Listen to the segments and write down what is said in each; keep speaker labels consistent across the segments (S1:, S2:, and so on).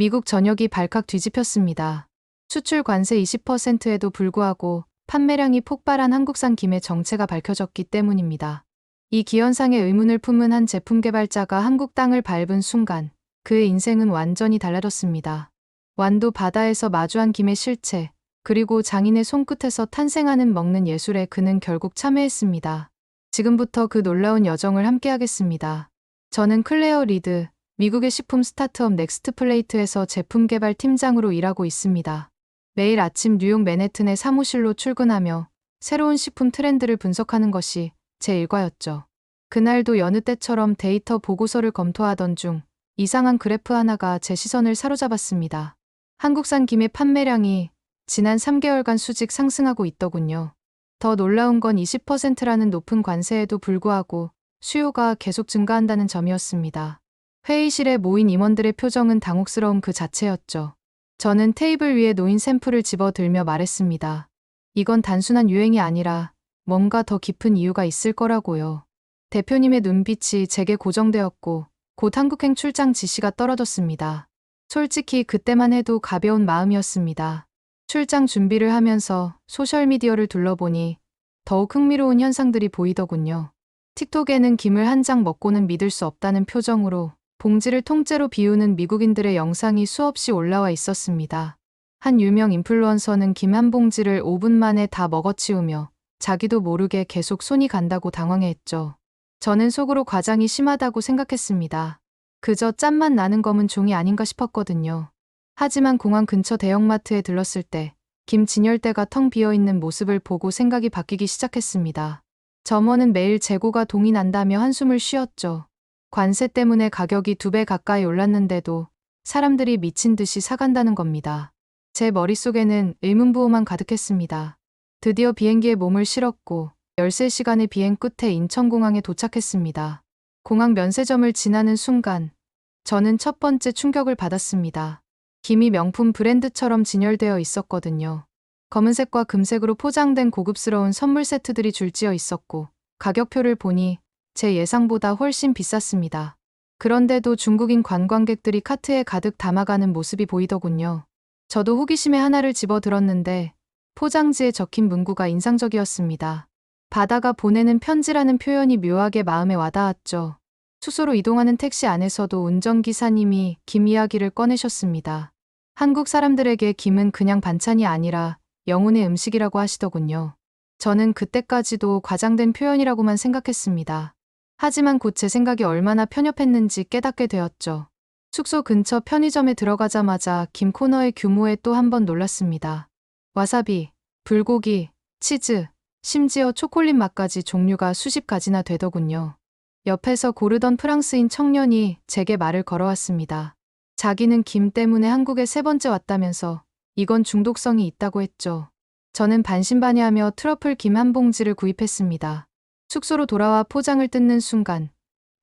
S1: 미국 전역이 발칵 뒤집혔습니다. 수출 관세 20%에도 불구하고 판매량이 폭발한 한국산 김의 정체가 밝혀졌기 때문입니다. 이 기현상의 의문을 품은 한 제품 개발자가 한국 땅을 밟은 순간 그의 인생은 완전히 달라졌습니다. 완도 바다에서 마주한 김의 실체, 그리고 장인의 손끝에서 탄생하는 먹는 예술에 그는 결국 참여했습니다. 지금부터 그 놀라운 여정을 함께하겠습니다. 저는 클레어 리드, 미국의 식품 스타트업 넥스트 플레이트에서 제품 개발 팀장으로 일하고 있습니다. 매일 아침 뉴욕 맨해튼의 사무실로 출근하며 새로운 식품 트렌드를 분석하는 것이 제 일과였죠. 그날도 여느 때처럼 데이터 보고서를 검토하던 중 이상한 그래프 하나가 제 시선을 사로잡았습니다. 한국산 김의 판매량이 지난 3개월간 수직 상승하고 있더군요. 더 놀라운 건 20%라는 높은 관세에도 불구하고 수요가 계속 증가한다는 점이었습니다. 회의실에 모인 임원들의 표정은 당혹스러움 그 자체였죠. 저는 테이블 위에 놓인 샘플을 집어 들며 말했습니다. 이건 단순한 유행이 아니라 뭔가 더 깊은 이유가 있을 거라고요. 대표님의 눈빛이 제게 고정되었고 곧 한국행 출장 지시가 떨어졌습니다. 솔직히 그때만 해도 가벼운 마음이었습니다. 출장 준비를 하면서 소셜미디어를 둘러보니 더욱 흥미로운 현상들이 보이더군요. 틱톡에는 김을 한 장 먹고는 믿을 수 없다는 표정으로 봉지를 통째로 비우는 미국인들의 영상이 수없이 올라와 있었습니다. 한 유명 인플루언서는 김 한 봉지를 5분 만에 다 먹어치우며 자기도 모르게 계속 손이 간다고 당황해했죠. 저는 속으로 과장이 심하다고 생각했습니다. 그저 짠맛 나는 검은 종이 아닌가 싶었거든요. 하지만 공항 근처 대형마트에 들렀을 때 김 진열대가 텅 비어있는 모습을 보고 생각이 바뀌기 시작했습니다. 점원은 매일 재고가 동이 난다며 한숨을 쉬었죠. 관세 때문에 가격이 두 배 가까이 올랐는데도 사람들이 미친 듯이 사간다는 겁니다. 제 머릿속에는 의문부호만 가득했습니다. 드디어 비행기에 몸을 실었고 13시간의 비행 끝에 인천공항에 도착했습니다. 공항 면세점을 지나는 순간 저는 첫 번째 충격을 받았습니다. 김이 명품 브랜드처럼 진열되어 있었거든요. 검은색과 금색으로 포장된 고급스러운 선물 세트들이 줄지어 있었고 가격표를 보니 제 예상보다 훨씬 비쌌습니다. 그런데도 중국인 관광객들이 카트에 가득 담아가는 모습이 보이더군요. 저도 호기심에 하나를 집어 들었는데 포장지에 적힌 문구가 인상적이었습니다. 바다가 보내는 편지라는 표현이 묘하게 마음에 와닿았죠. 수소로 이동하는 택시 안에서도 운전기사님이 김 이야기를 꺼내셨습니다. 한국 사람들에게 김은 그냥 반찬이 아니라 영혼의 음식이라고 하시더군요. 저는 그때까지도 과장된 표현이라고만 생각했습니다. 하지만 곧 제 생각이 얼마나 편협했는지 깨닫게 되었죠. 숙소 근처 편의점에 들어가자마자 김 코너의 규모에 또 한 번 놀랐습니다. 와사비, 불고기, 치즈, 심지어 초콜릿 맛까지 종류가 수십 가지나 되더군요. 옆에서 고르던 프랑스인 청년이 제게 말을 걸어왔습니다. 자기는 김 때문에 한국에 세 번째 왔다면서 이건 중독성이 있다고 했죠. 저는 반신반의하며 트러플 김 한 봉지를 구입했습니다. 숙소로 돌아와 포장을 뜯는 순간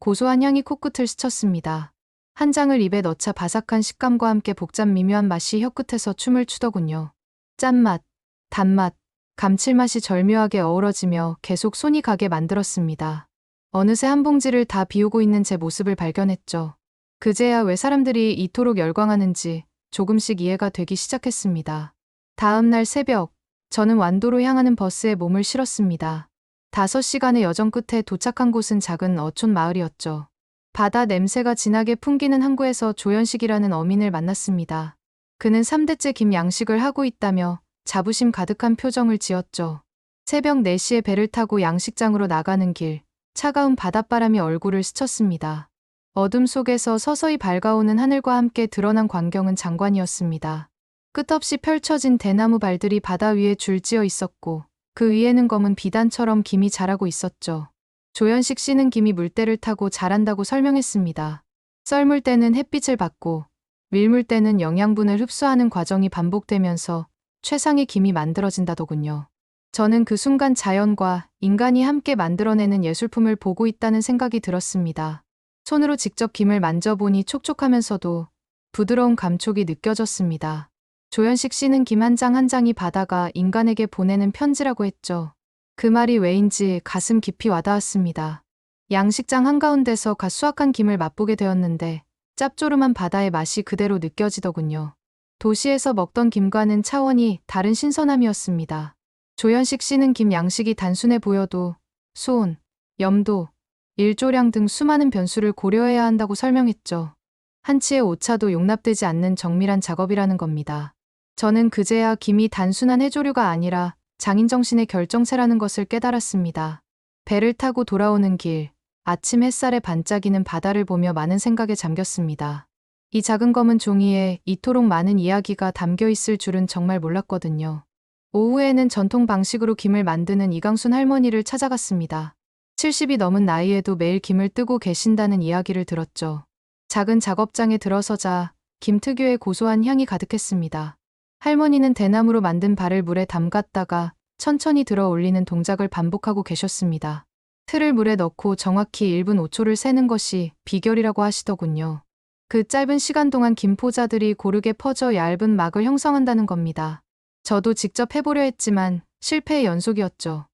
S1: 고소한 향이 코끝을 스쳤습니다. 한 장을 입에 넣자 바삭한 식감과 함께 복잡 미묘한 맛이 혀끝에서 춤을 추더군요. 짠맛, 단맛, 감칠맛이 절묘하게 어우러지며 계속 손이 가게 만들었습니다. 어느새 한 봉지를 다 비우고 있는 제 모습을 발견했죠. 그제야 왜 사람들이 이토록 열광하는지 조금씩 이해가 되기 시작했습니다. 다음 날 새벽, 저는 완도로 향하는 버스에 몸을 실었습니다. 다섯 시간의 여정 끝에 도착한 곳은 작은 어촌 마을이었죠. 바다 냄새가 진하게 풍기는 항구에서 조연식이라는 어민을 만났습니다. 그는 3대째 김 양식을 하고 있다며 자부심 가득한 표정을 지었죠. 새벽 4시에 배를 타고 양식장으로 나가는 길, 차가운 바닷바람이 얼굴을 스쳤습니다. 어둠 속에서 서서히 밝아오는 하늘과 함께 드러난 광경은 장관이었습니다. 끝없이 펼쳐진 대나무 발들이 바다 위에 줄지어 있었고 그 위에는 검은 비단처럼 김이 자라고 있었죠. 조연식 씨는 김이 물때를 타고 자란다고 설명했습니다. 썰물 때는 햇빛을 받고 밀물 때는 영양분을 흡수하는 과정이 반복되면서 최상의 김이 만들어진다더군요. 저는 그 순간 자연과 인간이 함께 만들어내는 예술품을 보고 있다는 생각이 들었습니다. 손으로 직접 김을 만져보니 촉촉하면서도 부드러운 감촉이 느껴졌습니다. 조연식 씨는 김 한 장 한 장이 바다가 인간에게 보내는 편지라고 했죠. 그 말이 왜인지 가슴 깊이 와닿았습니다. 양식장 한가운데서 갓 수확한 김을 맛보게 되었는데 짭조름한 바다의 맛이 그대로 느껴지더군요. 도시에서 먹던 김과는 차원이 다른 신선함이었습니다. 조현식 씨는 김 양식이 단순해 보여도 수온, 염도, 일조량 등 수많은 변수를 고려해야 한다고 설명했죠. 한치의 오차도 용납되지 않는 정밀한 작업이라는 겁니다. 저는 그제야 김이 단순한 해조류가 아니라 장인정신의 결정체라는 것을 깨달았습니다. 배를 타고 돌아오는 길, 아침 햇살에 반짝이는 바다를 보며 많은 생각에 잠겼습니다. 이 작은 검은 종이에 이토록 많은 이야기가 담겨 있을 줄은 정말 몰랐거든요. 오후에는 전통 방식으로 김을 만드는 이강순 할머니를 찾아갔습니다. 70이 넘은 나이에도 매일 김을 뜨고 계신다는 이야기를 들었죠. 작은 작업장에 들어서자 김 특유의 고소한 향이 가득했습니다. 할머니는 대나무로 만든 발을 물에 담갔다가 천천히 들어 올리는 동작을 반복하고 계셨습니다. 틀을 물에 넣고 정확히 1분 5초를 세는 것이 비결이라고 하시더군요. 그 짧은 시간 동안 김포자들이 고르게 퍼져 얇은 막을 형성한다는 겁니다. 저도 직접 해보려 했지만 실패의 연속이었죠.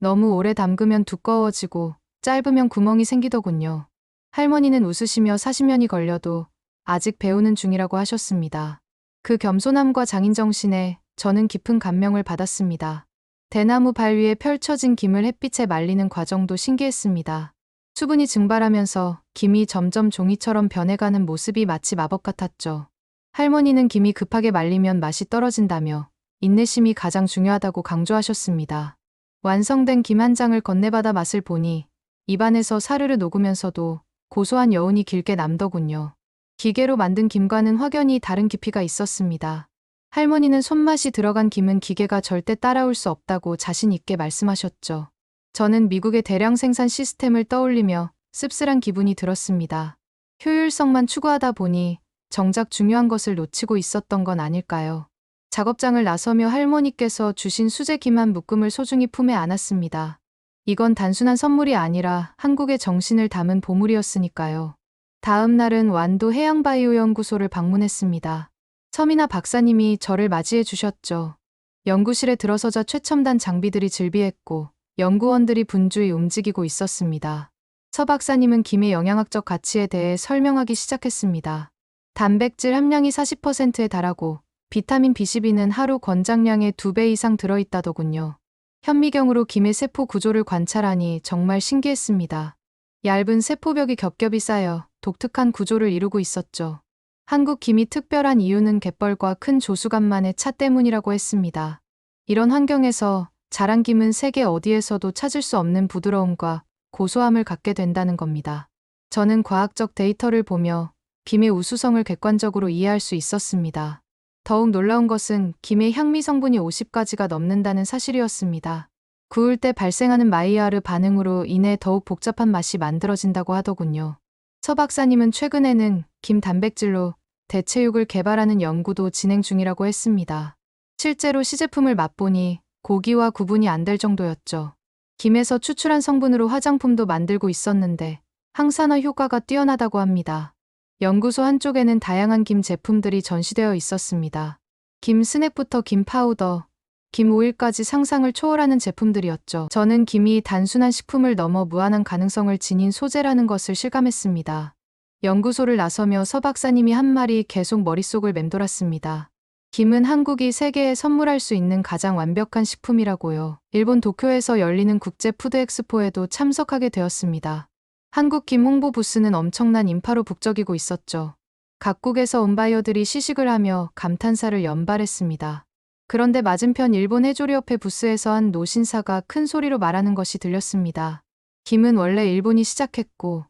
S1: 너무 오래 담그면 두꺼워지고 짧으면 구멍이 생기더군요. 할머니는 웃으시며 40년이 걸려도 아직 배우는 중이라고 하셨습니다. 그 겸손함과 장인정신에 저는 깊은 감명을 받았습니다. 대나무 발 위에 펼쳐진 김을 햇빛에 말리는 과정도 신기했습니다. 수분이 증발하면서 김이 점점 종이처럼 변해가는 모습이 마치 마법 같았죠. 할머니는 김이 급하게 말리면 맛이 떨어진다며 인내심이 가장 중요하다고 강조하셨습니다. 완성된 김 한 장을 건네받아 맛을 보니 입안에서 사르르 녹으면서도 고소한 여운이 길게 남더군요. 기계로 만든 김과는 확연히 다른 깊이가 있었습니다. 할머니는 손맛이 들어간 김은 기계가 절대 따라올 수 없다고 자신 있게 말씀하셨죠. 저는 미국의 대량 생산 시스템을 떠올리며 씁쓸한 기분이 들었습니다. 효율성만 추구하다 보니 정작 중요한 것을 놓치고 있었던 건 아닐까요? 작업장을 나서며 할머니께서 주신 수제 김한 묶음을 소중히 품에 안았습니다. 이건 단순한 선물이 아니라 한국의 정신을 담은 보물이었으니까요. 다음 날은 완도 해양바이오연구소를 방문했습니다. 서미나 박사님이 저를 맞이해 주셨죠. 연구실에 들어서자 최첨단 장비들이 즐비했고 연구원들이 분주히 움직이고 있었습니다. 서 박사님은 김의 영양학적 가치에 대해 설명하기 시작했습니다. 단백질 함량이 40%에 달하고 비타민 B12는 하루 권장량의 2배 이상 들어있다더군요. 현미경으로 김의 세포 구조를 관찰하니 정말 신기했습니다. 얇은 세포벽이 겹겹이 쌓여 독특한 구조를 이루고 있었죠. 한국 김이 특별한 이유는 갯벌과 큰 조수간만의 차 때문이라고 했습니다. 이런 환경에서 자란 김은 세계 어디에서도 찾을 수 없는 부드러움과 고소함을 갖게 된다는 겁니다. 저는 과학적 데이터를 보며 김의 우수성을 객관적으로 이해할 수 있었습니다. 더욱 놀라운 것은 김의 향미 성분이 50가지가 넘는다는 사실이었습니다. 구울 때 발생하는 마이야르 반응으로 인해 더욱 복잡한 맛이 만들어진다고 하더군요. 서 박사님은 최근에는 김 단백질로 대체육을 개발하는 연구도 진행 중이라고 했습니다. 실제로 시제품을 맛보니 고기와 구분이 안 될 정도였죠. 김에서 추출한 성분으로 화장품도 만들고 있었는데 항산화 효과가 뛰어나다고 합니다. 연구소 한쪽에는 다양한 김 제품들이 전시되어 있었습니다. 김 스낵부터 김 파우더, 김 오일까지 상상을 초월하는 제품들이었죠. 저는 김이 단순한 식품을 넘어 무한한 가능성을 지닌 소재라는 것을 실감했습니다. 연구소를 나서며 서 박사님이 한 말이 계속 머릿속을 맴돌았습니다. 김은 한국이 세계에 선물할 수 있는 가장 완벽한 식품이라고요. 일본 도쿄에서 열리는 국제 푸드 엑스포에도 참석하게 되었습니다. 한국 김 홍보 부스는 엄청난 인파로 북적이고 있었죠. 각국에서 온 바이어들이 시식을 하며 감탄사를 연발했습니다. 그런데 맞은편 일본 해조리협회 부스에서 한 노신사가 큰 소리로 말하는 것이 들렸습니다. 김은 원래 일본이 시작했고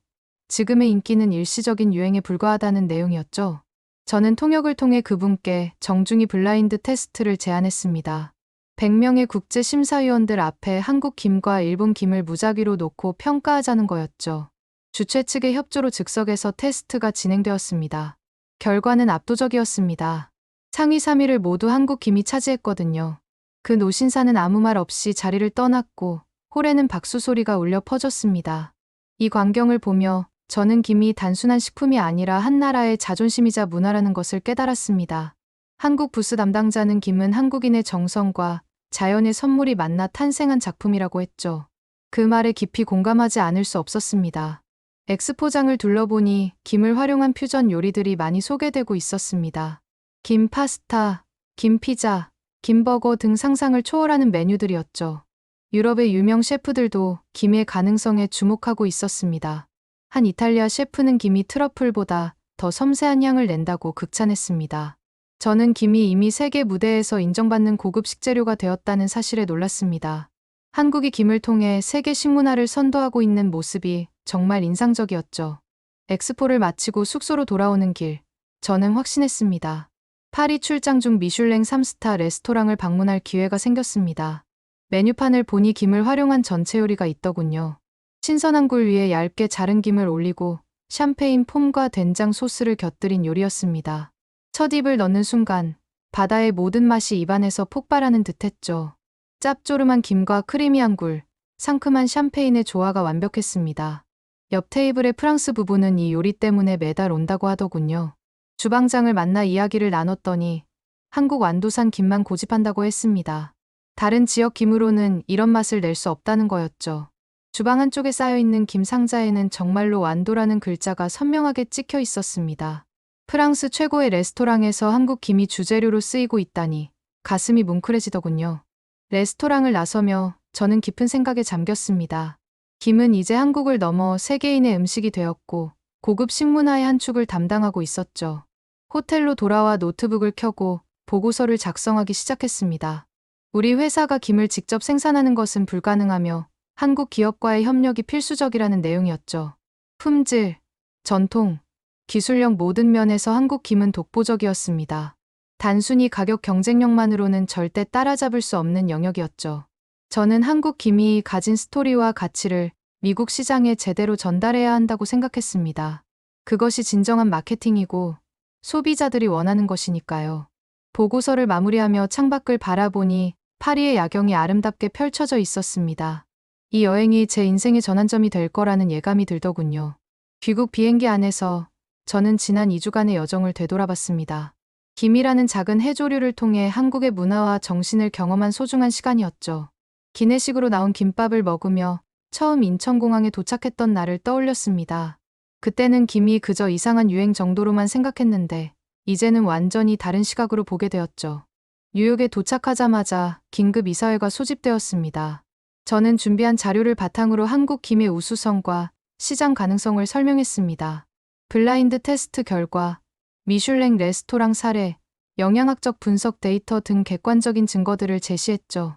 S1: 지금의 인기는 일시적인 유행에 불과하다는 내용이었죠. 저는 통역을 통해 그분께 정중히 블라인드 테스트를 제안했습니다. 100명의 국제 심사위원들 앞에 한국 김과 일본 김을 무작위로 놓고 평가하자는 거였죠. 주최 측의 협조로 즉석에서 테스트가 진행되었습니다. 결과는 압도적이었습니다. 상위 3위를 모두 한국 김이 차지했거든요. 그 노신사는 아무 말 없이 자리를 떠났고 홀에는 박수 소리가 울려 퍼졌습니다. 이 광경을 보며 저는 김이 단순한 식품이 아니라 한 나라의 자존심이자 문화라는 것을 깨달았습니다. 한국 부스 담당자는 김은 한국인의 정성과 자연의 선물이 만나 탄생한 작품이라고 했죠. 그 말에 깊이 공감하지 않을 수 없었습니다. 엑스포장을 둘러보니 김을 활용한 퓨전 요리들이 많이 소개되고 있었습니다. 김 파스타, 김 피자, 김버거 등 상상을 초월하는 메뉴들이었죠. 유럽의 유명 셰프들도 김의 가능성에 주목하고 있었습니다. 한 이탈리아 셰프는 김이 트러플보다 더 섬세한 향을 낸다고 극찬했습니다. 저는 김이 이미 세계 무대에서 인정받는 고급 식재료가 되었다는 사실에 놀랐습니다. 한국이 김을 통해 세계 식문화를 선도하고 있는 모습이 정말 인상적이었죠. 엑스포를 마치고 숙소로 돌아오는 길, 저는 확신했습니다. 파리 출장 중 미슐랭 3스타 레스토랑을 방문할 기회가 생겼습니다. 메뉴판을 보니 김을 활용한 전체 요리가 있더군요. 신선한 굴 위에 얇게 자른 김을 올리고 샴페인 폼과 된장 소스를 곁들인 요리였습니다. 첫 입을 넣는 순간 바다의 모든 맛이 입안에서 폭발하는 듯했죠. 짭조름한 김과 크리미한 굴, 상큼한 샴페인의 조화가 완벽했습니다. 옆 테이블의 프랑스 부부는 이 요리 때문에 매달 온다고 하더군요. 주방장을 만나 이야기를 나눴더니 한국 완도산 김만 고집한다고 했습니다. 다른 지역 김으로는 이런 맛을 낼 수 없다는 거였죠. 주방 한쪽에 쌓여있는 김 상자에는 정말로 완도라는 글자가 선명하게 찍혀 있었습니다. 프랑스 최고의 레스토랑에서 한국 김이 주재료로 쓰이고 있다니 가슴이 뭉클해지더군요. 레스토랑을 나서며 저는 깊은 생각에 잠겼습니다. 김은 이제 한국을 넘어 세계인의 음식이 되었고 고급 식문화의 한 축을 담당하고 있었죠. 호텔로 돌아와 노트북을 켜고 보고서를 작성하기 시작했습니다. 우리 회사가 김을 직접 생산하는 것은 불가능하며 한국 기업과의 협력이 필수적이라는 내용이었죠. 품질, 전통, 기술력 모든 면에서 한국 김은 독보적이었습니다. 단순히 가격 경쟁력만으로는 절대 따라잡을 수 없는 영역이었죠. 저는 한국 김이 가진 스토리와 가치를 미국 시장에 제대로 전달해야 한다고 생각했습니다. 그것이 진정한 마케팅이고 소비자들이 원하는 것이니까요. 보고서를 마무리하며 창밖을 바라보니 파리의 야경이 아름답게 펼쳐져 있었습니다. 이 여행이 제 인생의 전환점이 될 거라는 예감이 들더군요. 귀국 비행기 안에서 저는 지난 2주간의 여정을 되돌아봤습니다. 김이라는 작은 해조류를 통해 한국의 문화와 정신을 경험한 소중한 시간이었죠. 기내식으로 나온 김밥을 먹으며 처음 인천공항에 도착했던 날을 떠올렸습니다. 그때는 김이 그저 이상한 유행 정도로만 생각했는데 이제는 완전히 다른 시각으로 보게 되었죠. 뉴욕에 도착하자마자 긴급 이사회가 소집되었습니다. 저는 준비한 자료를 바탕으로 한국 김의 우수성과 시장 가능성을 설명했습니다. 블라인드 테스트 결과, 미슐랭 레스토랑 사례, 영양학적 분석 데이터 등 객관적인 증거들을 제시했죠.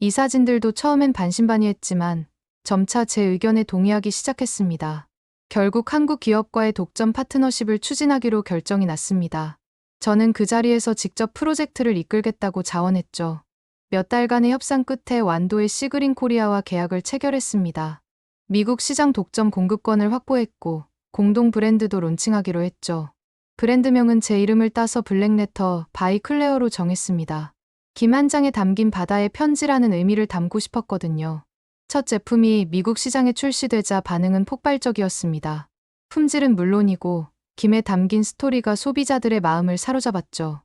S1: 이 사진들도 처음엔 반신반의했지만 점차 제 의견에 동의하기 시작했습니다. 결국 한국 기업과의 독점 파트너십을 추진하기로 결정이 났습니다. 저는 그 자리에서 직접 프로젝트를 이끌겠다고 자원했죠. 몇 달간의 협상 끝에 완도의 시그린 코리아와 계약을 체결했습니다. 미국 시장 독점 공급권을 확보했고 공동 브랜드도 론칭하기로 했죠. 브랜드명은 제 이름을 따서 블랙레터 바이 클레어로 정했습니다. 김 한 장에 담긴 바다의 편지라는 의미를 담고 싶었거든요. 첫 제품이 미국 시장에 출시되자 반응은 폭발적이었습니다. 품질은 물론이고 김에 담긴 스토리가 소비자들의 마음을 사로잡았죠.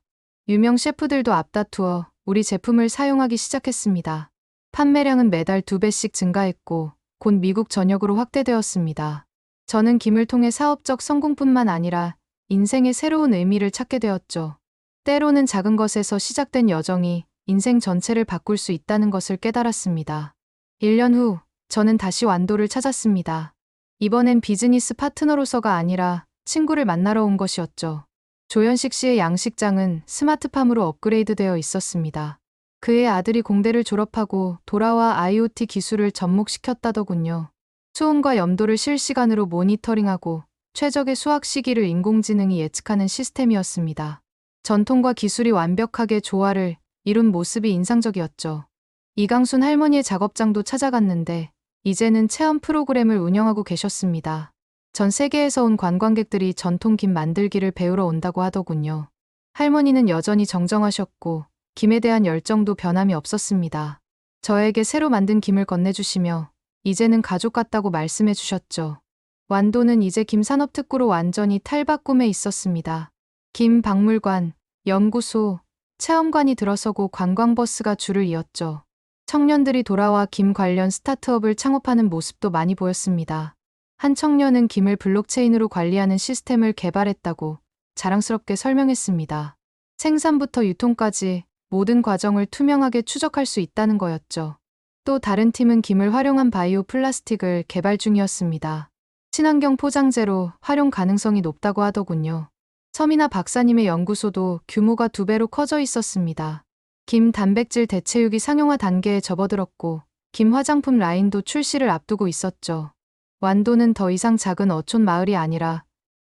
S1: 유명 셰프들도 앞다투어 우리 제품을 사용하기 시작했습니다. 판매량은 매달 두 배씩 증가했고 곧 미국 전역으로 확대되었습니다. 저는 김을 통해 사업적 성공뿐만 아니라 인생의 새로운 의미를 찾게 되었죠. 때로는 작은 것에서 시작된 여정이 인생 전체를 바꿀 수 있다는 것을 깨달았습니다. 1년 후, 저는 다시 완도를 찾았습니다. 이번엔 비즈니스 파트너로서가 아니라 친구를 만나러 온 것이었죠. 조현식 씨의 양식장은 스마트팜으로 업그레이드 되어 있었습니다. 그의 아들이 공대를 졸업하고 돌아와 IoT 기술을 접목시켰다더군요. 수온과 염도를 실시간으로 모니터링하고 최적의 수확 시기를 인공지능이 예측하는 시스템이었습니다. 전통과 기술이 완벽하게 조화를 이룬 모습이 인상적이었죠. 이강순 할머니의 작업장도 찾아갔는데 이제는 체험 프로그램을 운영하고 계셨습니다. 전 세계에서 온 관광객들이 전통 김 만들기를 배우러 온다고 하더군요. 할머니는 여전히 정정하셨고 김에 대한 열정도 변함이 없었습니다. 저에게 새로 만든 김을 건네주시며 이제는 가족 같다고 말씀해 주셨죠. 완도는 이제 김산업특구로 완전히 탈바꿈해 있었습니다. 김 박물관, 연구소, 체험관이 들어서고 관광버스가 줄을 이었죠. 청년들이 돌아와 김 관련 스타트업을 창업하는 모습도 많이 보였습니다. 한 청년은 김을 블록체인으로 관리하는 시스템을 개발했다고 자랑스럽게 설명했습니다. 생산부터 유통까지 모든 과정을 투명하게 추적할 수 있다는 거였죠. 또 다른 팀은 김을 활용한 바이오 플라스틱을 개발 중이었습니다. 친환경 포장재로 활용 가능성이 높다고 하더군요. 서미나 박사님의 연구소도 규모가 두 배로 커져 있었습니다. 김 단백질 대체육이 상용화 단계에 접어들었고, 김 화장품 라인도 출시를 앞두고 있었죠. 완도는 더 이상 작은 어촌 마을이 아니라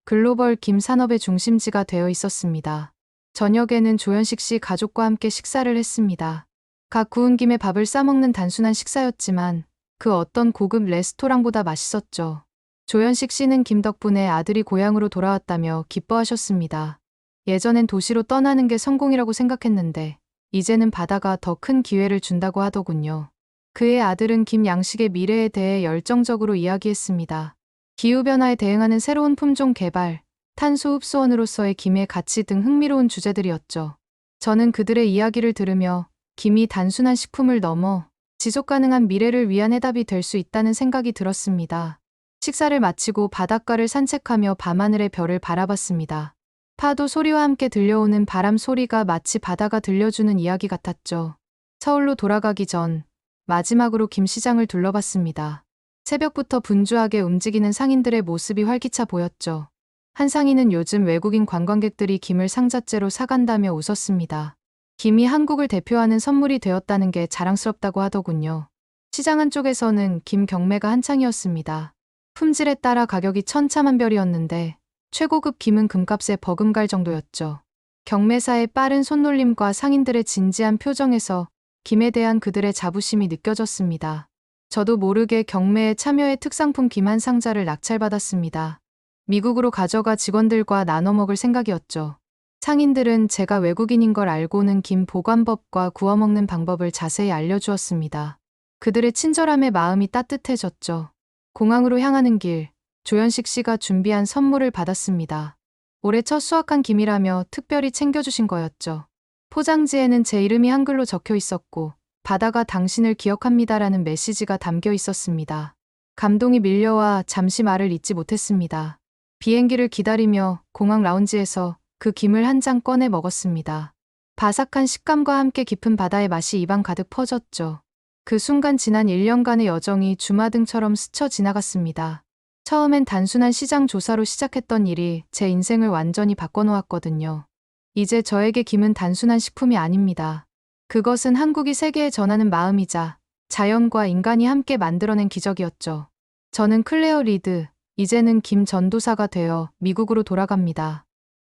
S1: 글로벌 김 산업의 중심지가 되어 있었습니다. 저녁에는 조현식 씨 가족과 함께 식사를 했습니다. 각 구운 김에 밥을 싸먹는 단순한 식사였지만 그 어떤 고급 레스토랑보다 맛있었죠. 조현식 씨는 김 덕분에 아들이 고향으로 돌아왔다며 기뻐하셨습니다. 예전엔 도시로 떠나는 게 성공이라고 생각했는데 이제는 바다가 더 큰 기회를 준다고 하더군요. 그의 아들은 김 양식의 미래에 대해 열정적으로 이야기했습니다. 기후변화에 대응하는 새로운 품종 개발, 탄소 흡수원으로서의 김의 가치 등 흥미로운 주제들이었죠. 저는 그들의 이야기를 들으며 김이 단순한 식품을 넘어 지속 가능한 미래를 위한 해답이 될 수 있다는 생각이 들었습니다. 식사를 마치고 바닷가를 산책하며 밤하늘의 별을 바라봤습니다. 파도 소리와 함께 들려오는 바람 소리가 마치 바다가 들려주는 이야기 같았죠. 서울로 돌아가기 전 마지막으로 김 시장을 둘러봤습니다. 새벽부터 분주하게 움직이는 상인들의 모습이 활기차 보였죠. 한 상인은 요즘 외국인 관광객들이 김을 상자째로 사간다며 웃었습니다. 김이 한국을 대표하는 선물이 되었다는 게 자랑스럽다고 하더군요. 시장 한쪽에서는 김 경매가 한창이었습니다. 품질에 따라 가격이 천차만별이었는데 최고급 김은 금값에 버금갈 정도였죠. 경매사의 빠른 손놀림과 상인들의 진지한 표정에서 김에 대한 그들의 자부심이 느껴졌습니다. 저도 모르게 경매에 참여해 특상품 김 한 상자를 낙찰받았습니다. 미국으로 가져가 직원들과 나눠 먹을 생각이었죠. 상인들은 제가 외국인인 걸 알고는 김 보관법과 구워 먹는 방법을 자세히 알려주었습니다. 그들의 친절함에 마음이 따뜻해졌죠. 공항으로 향하는 길, 조현식 씨가 준비한 선물을 받았습니다. 올해 첫 수확한 김이라며 특별히 챙겨주신 거였죠. 포장지에는 제 이름이 한글로 적혀 있었고, 바다가 당신을 기억합니다라는 메시지가 담겨 있었습니다. 감동이 밀려와 잠시 말을 잇지 못했습니다. 비행기를 기다리며 공항 라운지에서 그 김을 한 장 꺼내 먹었습니다. 바삭한 식감과 함께 깊은 바다의 맛이 입안 가득 퍼졌죠. 그 순간 지난 1년간의 여정이 주마등처럼 스쳐 지나갔습니다. 처음엔 단순한 시장 조사로 시작했던 일이 제 인생을 완전히 바꿔놓았거든요. 이제 저에게 김은 단순한 식품이 아닙니다. 그것은 한국이 세계에 전하는 마음이자 자연과 인간이 함께 만들어낸 기적이었죠. 저는 클레어 리드, 이제는 김 전도사가 되어 미국으로 돌아갑니다.